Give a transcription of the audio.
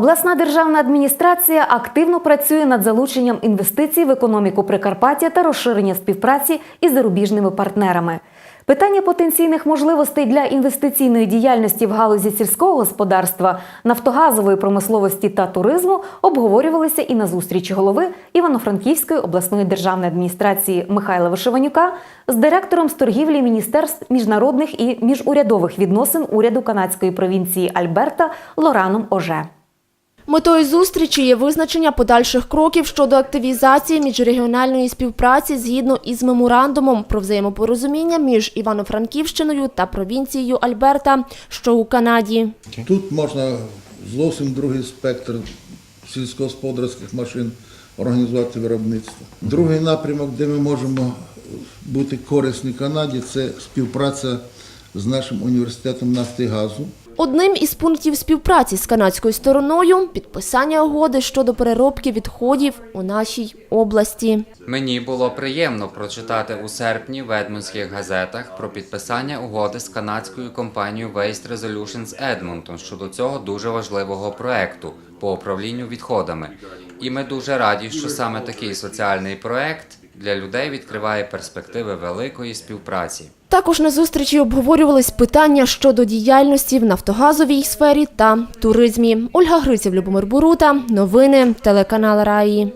Обласна державна адміністрація активно працює над залученням інвестицій в економіку Прикарпаття та розширення співпраці із зарубіжними партнерами. Питання потенційних можливостей для інвестиційної діяльності в галузі сільського господарства, нафтогазової промисловості та туризму обговорювалися і на зустрічі голови Івано-Франківської обласної державної адміністрації Михайла Вишиванюка з директором з торгівлі Міністерств міжнародних і міжурядових відносин уряду канадської провінції Альберта Лораном Оже. Метою зустрічі є визначення подальших кроків щодо активізації міжрегіональної співпраці згідно із меморандумом про взаємопорозуміння між Івано-Франківщиною та провінцією Альберта, що у Канаді. Тут можна зовсім другий спектр сільськогосподарських машин організувати виробництво. Другий напрямок, де ми можемо бути корисні Канаді, це співпраця з нашим університетом нафти і газу. Одним із пунктів співпраці з канадською стороною підписання угоди щодо переробки відходів у нашій області. Мені було приємно прочитати у серпні в едмонських газетах про підписання угоди з канадською компанією Waste Resolutions Edmonton щодо цього дуже важливого проекту по управлінню відходами. І ми дуже раді, що саме такий соціальний проект для людей відкриває перспективи великої співпраці. Також на зустрічі обговорювались питання щодо діяльності в нафтогазовій сфері та туризмі. Ольга Гриців, Любомир Бурута. Новини телеканал Раї.